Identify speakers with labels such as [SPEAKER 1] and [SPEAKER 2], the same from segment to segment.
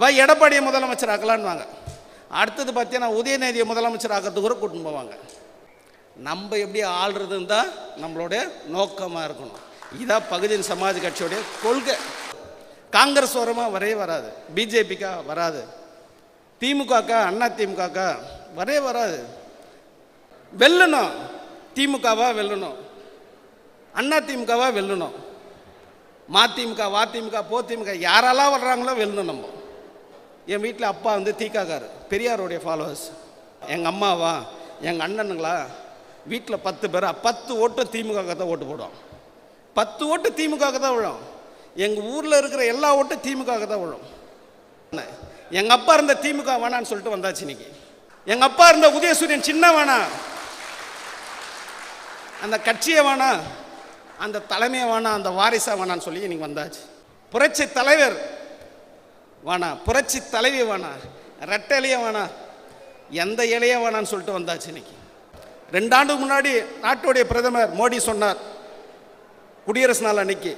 [SPEAKER 1] வா எடப்பாடியை முதலமைச்சர் ஆக்கலான்வாங்க அடுத்தது பார்த்தீங்கன்னா உதயநிதியை முதலமைச்சர் ஆக்கிறதுக்கு கூட கூட்டின்னு போவாங்க. நம்ம எப்படி ஆள்றதுன்னு தான் நம்மளுடைய நோக்கமாக இருக்கணும். இதான் பகுதியின் சமாஜ் கட்சியுடைய கொள்கை. காங்கிரஸ் வரமாக வரவே வராது. பிஜேபிக்கா வராது. திமுகக்கா அண்ணா திமுகக்கா வரவே வராது. வெல்லணும். திமுகவா வெல்லணும். அண்ணா திமுகவா வெல்லணும். மதிமுக போ திமுக யாரெல்லாம் வர்றாங்களோ வெல்லணும் நம்ம. என் வீட்டில் அப்பா வந்து தீக்காக்கார் பெரியாருடைய ஃபாலோவர்ஸ் எங்கள் அம்மாவா எங்கள் அண்ணனுங்களா வீட்டில் பத்து பேர் பத்து ஓட்டு திமுக தான் ஓட்டு போடுவோம் பத்து ஓட்டு திமுக தான் விழும். எங்கள் ஊரில் இருக்கிற எல்லா ஓட்டும் திமுக தான் விழும். எங்கள் அப்பா இருந்த திமுக வேணான்னு சொல்லிட்டு வந்தாச்சு இன்னைக்கு. எங்கள் அப்பா இருந்த உதயசூரியன் சின்ன வேணாம் அந்த கட்சியை வேணாம் அந்த தலைமையை வேணாம் அந்த வாரிசா வேணான்னு சொல்லி இன்னைக்கு வந்தாச்சு. புரட்சி தலைவர் வேணாம் புரட்சி தலைவி வேணாம் ரெட்டலைய வேணாம் எந்த இலைய வேணான்னு சொல்லிட்டு வந்தாச்சு இன்னைக்கு. ரெண்டாண்டுக்கு முன்னாடி நாட்டுடைய பிரதமர் மோடி சொன்னார் குடியரசு நாள் அன்னைக்கு.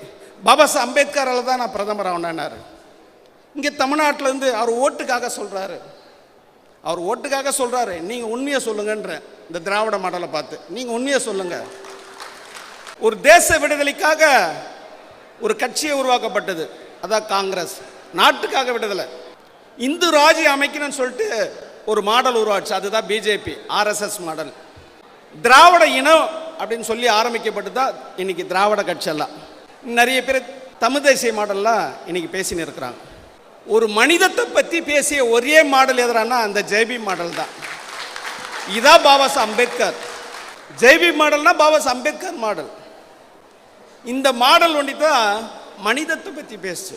[SPEAKER 1] பாபா சாஹ் அம்பேத்கரால் தான் நான் பிரதமர் ஆகினார் இங்கே தமிழ்நாட்டிலேருந்து அவர் ஓட்டுக்காக சொல்கிறாரு அவர் ஓட்டுக்காக சொல்கிறாரு நீங்கள் உண்மையை சொல்லுங்கன்ற. இந்த திராவிட மாடலை பார்த்து நீங்கள் உண்மையை சொல்லுங்கள் ஒரு தேச விடுதலைக்காக ஒரு கட்சியை உருவாக்கப்பட்டது. அதான் காங்கிரஸ். நாட்டுக்காக விடுதலை. இந்து ராஜ்யம் அமைக்கணும்னு சொல்லிட்டு ஒரு மாடல் உருவாச்சு. அதுதான் பிஜேபி ஆர்எஸ்எஸ் மாடல். திராவிட இனம் அப்படின்னு சொல்லி ஆரம்பிக்கப்பட்டு தான் இன்னைக்கு திராவிட கட்சியெல்லாம். நிறைய பேர் தமிழ் தேசிய மாடல்லாம் இன்னைக்கு பேசின்னு இருக்கிறாங்க. ஒரு மனிதத்தை பற்றி பேசிய ஒரே மாடல் எதிரானா அந்த ஜெய்பி மாடல் தான். இதான் பாபா அம்பேத்கர். ஜெய்பி மாடல்னா பாபா அம்பேத்கர் மாடல். இந்த மாடல் ஒண்டி தான் மனிதத்தை பற்றி பேசுச்சு.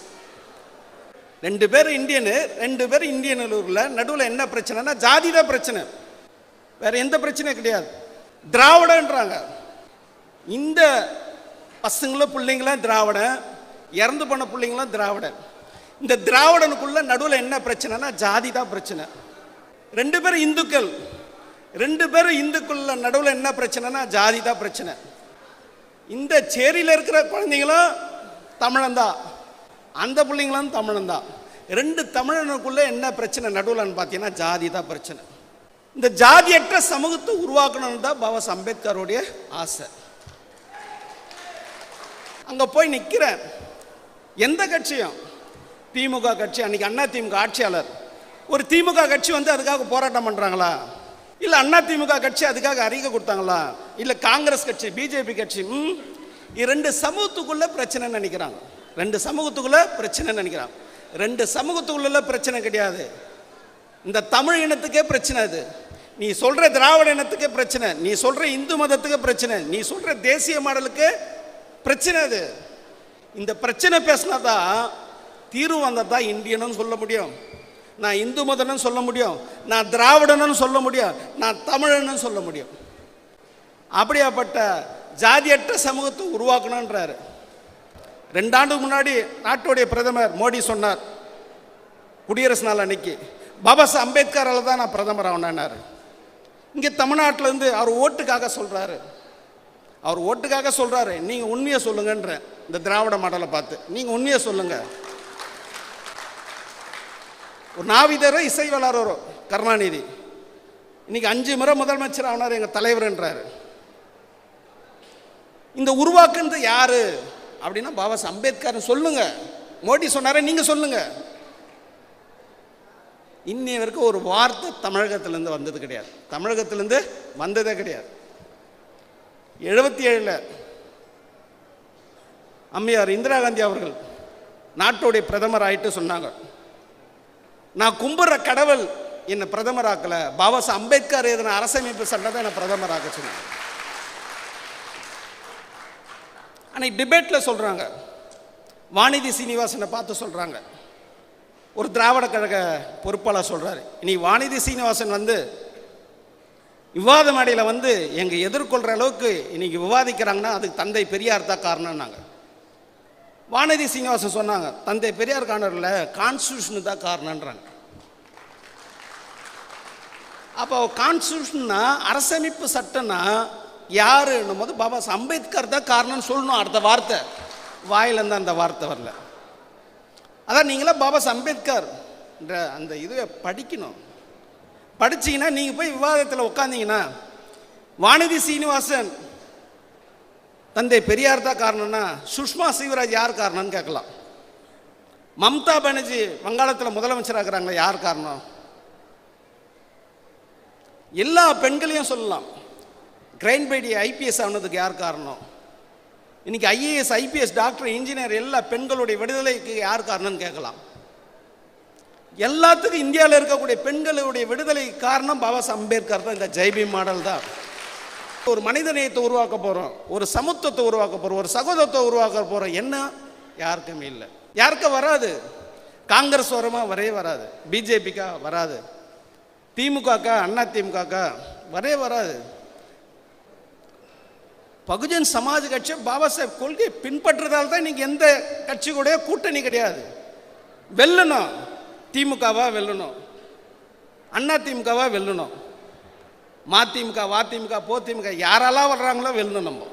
[SPEAKER 1] ரெண்டு பேர் இந்தியனு ரெண்டு பேர் இந்தியனூரில் நடுவில் என்ன பிரச்சனைனா ஜாதி தான் பிரச்சனை. வேற எந்த பிரச்சனையும் கிடையாது. திராவிடன்றாங்க. இந்த பசங்களும் பிள்ளைங்களும் திராவிடன். இறந்து போன பிள்ளைங்களும் திராவிடன். இந்த திராவிடனுக்குள்ள நடுவில் என்ன பிரச்சனைனா ஜாதி தான் பிரச்சனை. ரெண்டு பேரும் இந்துக்கள். ரெண்டு பேரும் இந்துக்குள்ள நடுவில் என்ன பிரச்சனைனா ஜாதி தான் பிரச்சனை. இந்த சேரியில் இருக்கிற குழந்தைங்களும் தமிழன்தான். அந்த பிள்ளைங்களும் தமிழன்தான் ரெண்டு தமிழனுக்குள்ளே என்ன பிரச்சனை? நடுவில்னு பார்த்தீங்கன்னா ஜாதி தான் பிரச்சனை. இந்த ஜாதியற்ற சமூகத்தை உருவாக்கணும்னு தான் பாபா அம்பேத்கருடைய ஆசை. அங்கே போய் நிற்கிறேன் எந்த கட்சியும்? திமுக கட்சி. அன்னைக்கு அண்ணா திமுக ஆட்சியாளர். ஒரு திமுக கட்சி வந்து அதுக்காக போராட்டம் பண்ணுறாங்களா இல்லை அண்ணா திமுக கட்சி அதுக்காக அறிக்கை கொடுத்தாங்களா? இல்லை காங்கிரஸ் கட்சி பிஜேபி கட்சி இரண்டு ரெண்டு சமூகத்துக்குள்ள பிரச்சனைன்னு நினைக்கிறாங்க. ரெண்டு சமூகத்துக்குள்ள பிரச்சனைன்னு நினைக்கிறான். ரெண்டு சமூகத்துக்குள்ள பிரச்சனை கிடையாது. இந்த தமிழ் இனத்துக்கே பிரச்சனை அது. நீ சொல்ற திராவிட இனத்துக்கே பிரச்சனை நீ சொல்ற இந்து மதத்துக்கு பிரச்சனை நீ சொல்ற தேசிய மாடலுக்கு பிரச்சனை அது. இந்த பிரச்சனை பேசினாதான் தீர்வு வந்தால் தான் இந்தியனும் சொல்ல முடியும். நான் இந்து மதனும் சொல்ல முடியும் நான் திராவிடனும் சொல்ல முடியும் நான் தமிழனும் சொல்ல முடியும். அப்படியாப்பட்ட ஜாதியற்ற சமூகத்தை உருவாக்கணுன்றாரு ரெண்டாண்டுக்கு முன்னாடி நாட்டுடைய பிரதமர் மோடி சொன்னார் குடியரசு நாள் அன்னைக்கு பாபா சாஹ் அம்பேத்கரால் தான் நான் பிரதமர் ஆகினார் இங்கே தமிழ்நாட்டிலேருந்து அவர் ஓட்டுக்காக சொல்கிறாரு அவர் ஓட்டுக்காக சொல்கிறாரு நீங்கள் உண்மையை சொல்லுங்கன்ற இந்த திராவிட மாடலை பார்த்து. நீங்கள் உண்மையை சொல்லுங்கள் ஒரு நாவிதரோ இசை வளரோ கருணாநிதி. இன்னைக்கு அஞ்சு முறை முதலமைச்சர் ஆனார் எங்கள் தலைவர்ன்றார். இந்த உருவாக்குனது யாரு? அப்படின்னா பாபா அம்பேத்கர் சொல்லுங்க. மோடி சொன்னாரே நீங்க சொல்லுங்க. இன்னைய வரைக்கும் ஒரு வார்த்தை தமிழகத்திலேருந்து வந்தது கிடையாது. தமிழகத்திலேருந்து வந்ததே கிடையாது. எழுபத்தி ஏழில் அம்மையார் இந்திரா காந்தி அவர்கள் நாட்டுடைய பிரதமர் ஆயிட்டு சொன்னாங்க. நான் கும்பிட்ற கடவுள் என்னை பிரதமராக்கலை. பாபா அம்பேத்கர் எதன அரசமைப்பு சட்டம் என்னை பிரதமர் சொன்னாங்க அன்னைக்கு டிபேட்டில் சொல்கிறாங்க வாணிதி சீனிவாசனை பார்த்து சொல்கிறாங்க ஒரு திராவிட கழக பொறுப்பாளர் சொல்கிறார் இனி வாணிதி சீனிவாசன் வந்து விவாத மேடையில் வந்து எங்கள் எதிர்கொள்கிற அளவுக்கு இன்னைக்கு விவாதிக்கிறாங்கன்னா அதுக்கு தந்தை பெரியார் தான் காரணம்னாங்க. வானதி சீனிவாசன் சொன்னாங்க தந்தை பெரியார் காரணம் கான்ஸ்டியூஷன் தான் காரணன்றாங்க அப்போ கான்ஸ்டியூஷன்னா அரசமைப்பு சட்டம்னா யாருன்னும் போது பாபா அம்பேத்கர் தான் காரணம்னு சொல்லணும் அடுத்த வார்த்தை. வாயிலேருந்து அந்த வார்த்தை வரல. அதான் நீங்களாம் பாபா அம்பேத்கர் அந்த இதுவை படிக்கணும். படிச்சீங்கன்னா நீங்கள் போய் விவாதத்தில் உட்காந்தீங்கன்னா வானதி சீனிவாசன் தந்தை பெரியார் தான் காரணம்னா சுஷ்மா சிவராஜ் யார் காரணம்னு கேட்கலாம். மம்தா பானர்ஜி வங்காளத்தில் முதலமைச்சராக இருக்கிறாங்களே யார் காரணம்? எல்லா பெண்களையும் சொல்லலாம். கிரைன் பைடி ஐபிஎஸ் ஆனதுக்கு யார் காரணம்? இன்னைக்கு ஐஏஎஸ் ஐபிஎஸ் டாக்டர் இன்ஜினியர் எல்லா பெண்களுடைய விடுதலைக்கு யார் காரணம்னு கேட்கலாம். எல்லாத்துக்கும் இந்தியாவில் இருக்கக்கூடிய பெண்களுடைய விடுதலை காரணம் பாபா சாஹ் அம்பேத்கர் தான் இந்த ஜெய்பி மாடல் தான். ஒரு மனித நேயத்தை உருவாக்க போகிறோம் ஒரு சமத்துவத்தை உருவாக்க போகிறோம் ஒரு சகோதரத்தை உருவாக்க போகிறோம் என்ன? யாருக்குமே இல்லை. யாருக்கும் வராது? காங்கிரஸ் வரமாக வரவே வராது பிஜேபிக்கா வராது திமுகக்கா அண்ணா திமுகக்கா வரவே வராது. பகுஜன் சமாஜ் கட்சி பாபா சாஹேப் கொள்கையை பின்பற்றுறதால தான் இன்னைக்கு எந்த கட்சி கூட கூட்டணி கிடையாது. வெல்லணும். திமுகவா வெல்லணும். அண்ணா திமுகவா வெல்லணும். மதிமுக போ போதிமுக யாரெல்லாம் வர்றாங்களோ வெல்லணும் நம்ம.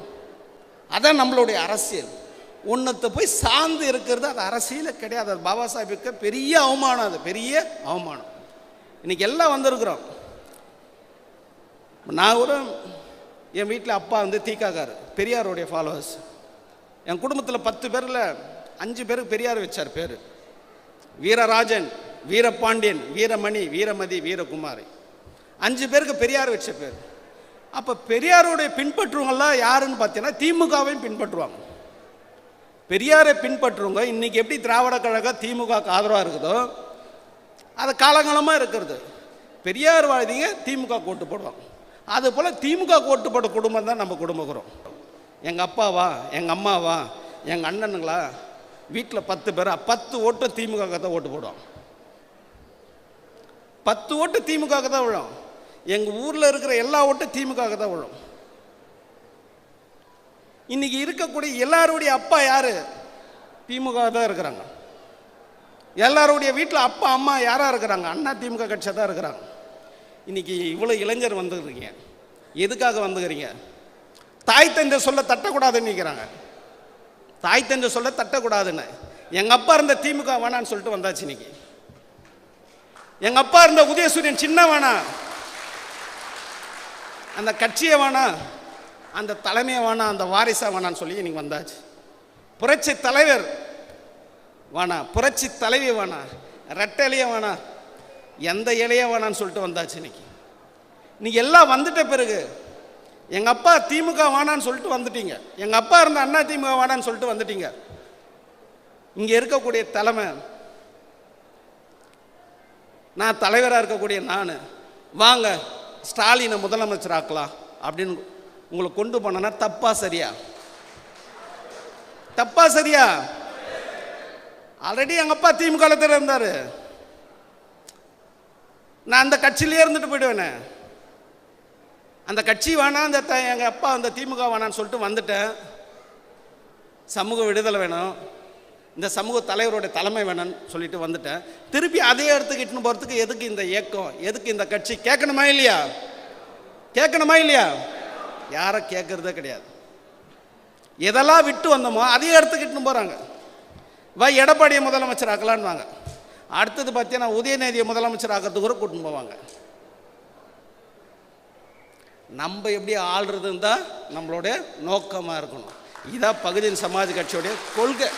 [SPEAKER 1] அதான் நம்மளுடைய அரசியல். ஒன்றத்தை போய் சார்ந்து இருக்கிறது அது அரசியலே கிடையாது. அது பாபா சாஹிப்புக்கு பெரிய அவமானம் அது பெரிய அவமானம். இன்னைக்கு எல்லாம் வந்திருக்கிறோம். நான் கூட என் வீட்டில் அப்பா வந்து தீக்காக்கார் பெரியாருடைய ஃபாலோவர்ஸ் என் குடும்பத்தில் பத்து பேரில் அஞ்சு பேருக்கு பெரியார் வச்சார் பேர். வீரராஜன் வீரபாண்டியன் வீரமணி வீரமதி வீரகுமாரி. அஞ்சு பேருக்கு பெரியார் வச்ச பேர். அப்போ பெரியாருடைய பின்பற்றுவங்கள்லாம் யாருன்னு பார்த்தீங்கன்னா திமுகவையும் பின்பற்றுவாங்க. பெரியாரை பின்பற்றுவங்க இன்னைக்கு எப்படி திராவிட கழகம் திமுகவுக்கு ஆதரவாக இருக்குதோ அது காலங்காலமாக இருக்கிறது. பெரியார் வாழ்திங்க திமுக கூட்டு போடுவாங்க. அது போல் திமுக ஓட்டு குடும்பம் தான் நம்ம குடும்பக்கிறோம். எங்கள் அப்பாவா எங்கள் அம்மாவா எங்கள் அண்ணனுங்களா வீட்டில் பத்து பேர் பத்து ஓட்டு திமுக தான் ஓட்டு போடுவோம். பத்து ஓட்டு திமுக தான் விழும். எங்கள் ஊரில் இருக்கிற எல்லா ஓட்டும் திமுக தான் விழும். இன்னைக்கு இருக்கக்கூடிய எல்லாருடைய அப்பா யார்? திமுக தான் இருக்கிறாங்க. எல்லாருடைய வீட்டில் அப்பா அம்மா யாராக இருக்கிறாங்க? அண்ணா திமுக கட்சியாக தான் இருக்கிறாங்க. இன்னைக்கு இவ்வளோ இளைஞர் வந்துக்கிறீங்க எதுக்காக வந்துக்கிறீங்க? தாய் தந்தை சொல்ல தட்டக்கூடாதுன்னு நிற்கிறாங்க தாய் தந்தை சொல்ல தட்டக்கூடாதுன்னு. எங்கள் அப்பா இருந்த திமுக வேணான்னு சொல்லிட்டு வந்தாச்சு இன்னைக்கு. எங்கள் அப்பா இருந்த உதயசூரியன் சின்ன வேணாம் அந்த கட்சியை வேணாம் அந்த தலைமையை வேணாம் அந்த வாரிசா வேணான்னு சொல்லி இன்னைக்கு வந்தாச்சு. புரட்சி தலைவர் வேணாம் புரட்சி தலைவி வேணாம் ரெட்டலையே வேணாம் எந்த இலைய வேணான்னு சொல்லிட்டு வந்தாச்சு இன்னைக்கு. இன்னைக்கு எல்லாம் வந்துட்ட பிறகு எங்கள் அப்பா திமுக வேணான்னு சொல்லிட்டு வந்துட்டீங்க. எங்கள் அப்பா இருந்த அண்ணா திமுக வேணான்னு சொல்லிட்டு வந்துட்டீங்க. இங்கே இருக்கக்கூடிய தலைமை நான் தலைவராக இருக்கக்கூடிய நான் வாங்க ஸ்டாலினை முதலமைச்சர் ஆக்கலாம் அப்படின்னு உங்களை கொண்டு போனேன்னா தப்பா சரியா? தப்பா சரியா? ஆல்ரெடி எங்கள் அப்பா திமுக தான் இருந்தார். நான் அந்த கட்சியிலே இருந்துட்டு போயிடுவேனே. அந்த கட்சி வேணாம் அந்த த எங்கள் அப்பா அந்த திமுக வேணான்னு சொல்லிட்டு வந்துட்டேன். சமூக விடுதலை வேணும். இந்த சமூக தலைவருடைய தலைமை வேணும்னு சொல்லிட்டு வந்துட்டேன். திருப்பி அதே இடத்துக்கு இட்டுன்னு போகிறதுக்கு எதுக்கு இந்த இயக்கம் எதுக்கு இந்த கட்சி? கேட்கணுமா இல்லையா? கேட்கணுமா இல்லையா? யாரை கேட்கறதே கிடையாது. எதெல்லாம் விட்டு வந்தோமோ அதே இடத்துக்கு இட்டுன்னு போகிறாங்க வா எடப்பாடியை முதலமைச்சர் ஆக்கலான்னு வாங்க அடுத்தது பார்த்தீங்கன்னா உதயநிதியை முதலமைச்சர் ஆக்கிறதுக்கு கூட கூட்டின்னு போவாங்க. நம்ம எப்படி ஆள்றதுன்னு தான் நம்மளுடைய நோக்கமாக இருக்கணும். இதான் பகுதியின் சமாஜ் கட்சியுடைய கொள்கை.